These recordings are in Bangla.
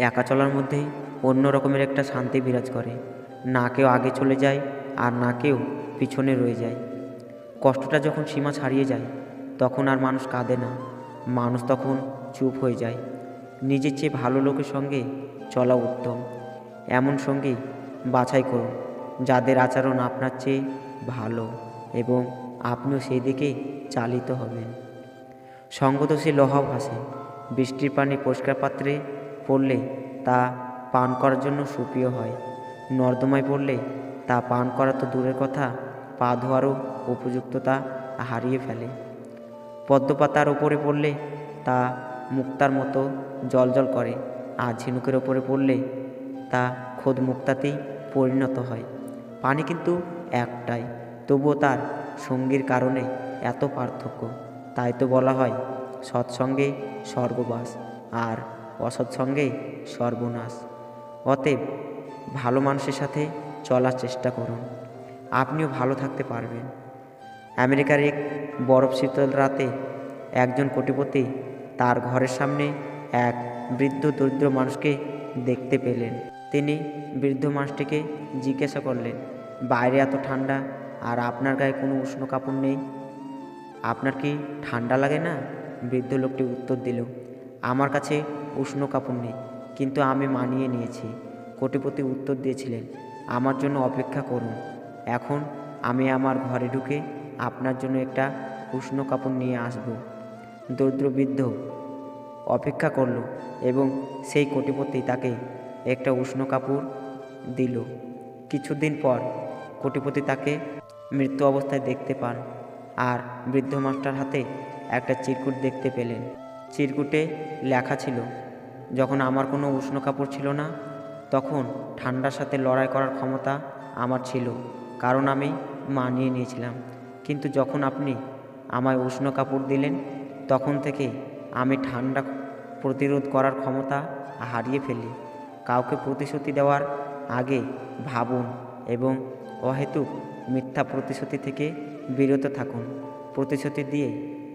একা চলার মধ্যেই অন্য রকমের একটা শান্তি বিরাজ করে। না কেউ আগে চলে যায় আর না কেউ পিছনে রয়ে যায়। কষ্টটা যখন সীমা ছাড়িয়ে যায়, তখন আর মানুষ কাঁদে না। মানুষ তখন চুপ হয়ে যায়। নিজের চেয়ে ভালো লোকের সঙ্গে চলা উত্তম। এমন সঙ্গী বাছাই করুন যাদের আচরণ আপনার চেয়ে ভালো এবং আপনিও সেই দিকে চালিত হবেন। সঙ্গত সে লোহাও ভাসে। বৃষ্টির পানি পরিষ্কার পাত্রে পড়লে তা পান করার জন্য সুপ্রিয় হয়। নর্দমায় পড়লে তা পান করা তো দূরের কথা, পা ধোয়ারও উপযুক্ততা হারিয়ে ফেলে। পদ্মপাতার ওপরে পড়লে তা মুক্তার মতো জলজল করে, আর ঝিনুকের ওপরে পড়লে তা খোদ মুক্তাতেই পরিণত হয়। পানি কিন্তু একটাই, তবুও তার সঙ্গীর কারণে এত পার্থক্য। তাই তো বলা হয়, সৎসঙ্গে স্বর্গবাস, আর অসৎসঙ্গে সর্বনাশ। অতএব ভালো মানুষের সাথে চলার চেষ্টা করুন। আপনিও ভালো থাকতে পারবেন। আমেরিকার এক বরফ শীতল রাতে একজন কোটিপতি তার ঘরের সামনে এক বৃদ্ধ দরিদ্র মানুষকে দেখতে পেলেন। তিনি বৃদ্ধ মানুষটিকে জিজ্ঞাসা করলেন, বাইরে এত ঠান্ডা আর আপনার গায়ে কোনো উষ্ণ কাপড় নেই? আপনার কি ঠান্ডা লাগে না? বৃদ্ধ লোকটি উত্তর দিল, আমার কাছে উষ্ণ কাপড় নেই, কিন্তু আমি মানিয়ে নিয়েছি। কোটিপতি উত্তর দিয়েছিলেন, আমার জন্য অপেক্ষা করুন। এখন আমি আমার ঘরে ঢুকে আপনার জন্য একটা উষ্ণ কাপড় নিয়ে আসব। দরিদ্র বৃদ্ধ অপেক্ষা করল এবং সেই কোটিপতি তাকে একটা উষ্ণ কাপড় দিল। কিছুদিন পর কোটিপতি তাকে মৃত্যু অবস্থায় দেখতে পান আর বৃদ্ধ মাস্টার হাতে একটা চিরকুট দেখতে পেলেন। চিরকুটে লেখা ছিল, যখন আমার কোনো উষ্ণ কাপড় ছিল না, তখন ঠান্ডার সাথে লড়াই করার ক্ষমতা আমার ছিল, কারণ আমি মানিয়ে নিয়েছিলাম। কিন্তু যখন আপনি আমায় উষ্ণ কাপড় দিলেন, তখন থেকে আমি ঠান্ডা প্রতিরোধ করার ক্ষমতা হারিয়ে ফেলি। কাউকে প্রতিশ্রুতি দেওয়ার আগে ভাবুন এবং অহেতুক মিথ্যা প্রতিশ্রুতি থেকে বিরত থাকুন। প্রতিশ্রুতি দিয়ে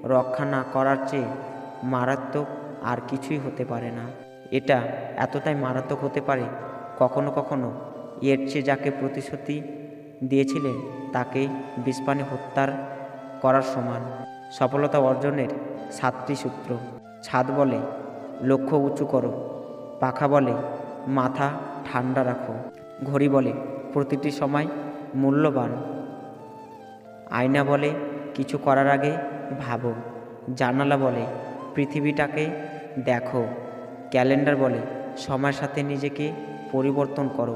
রক্ষা না করার চেয়ে মারাত্মক আর কিছুই হতে পারে না। এটা এতটাই মারাত্মক হতে পারে, কখনো কখনো এর চেয়ে যাকে প্রতিশ্রুতি দিয়েছিলেন তাকে বিষপানে হত্যার করার সমান। সফলতা অর্জনের সাতটি সূত্র। ছাদ বলে, লক্ষ্য উঁচু করো। পাখা বলে, মাথা ঠান্ডা রাখো। ঘড়ি বলে, প্রতিটি সময় মূল্যবান। আয়না বলে, কিছু করার আগে ভাবো। জানালা বলে পৃথিবীটাকে দেখো। ক্যালেন্ডার বলে, সময়ের সাথে নিজেকে পরিবর্তন করো।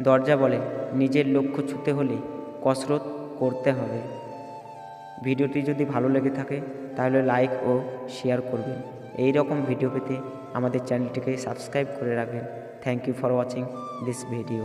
দরজা বলে, নিজের লক্ষ্য ছুতে হলে কসরত করতে হবে। ভিডিওটি যদি ভালো লেগে থাকে, তাহলে লাইক ও শেয়ার করবেন। এই রকম ভিডিও পেতে আমাদের চ্যানেলটিকে সাবস্ক্রাইব করে রাখবেন। Thank you for watching this video.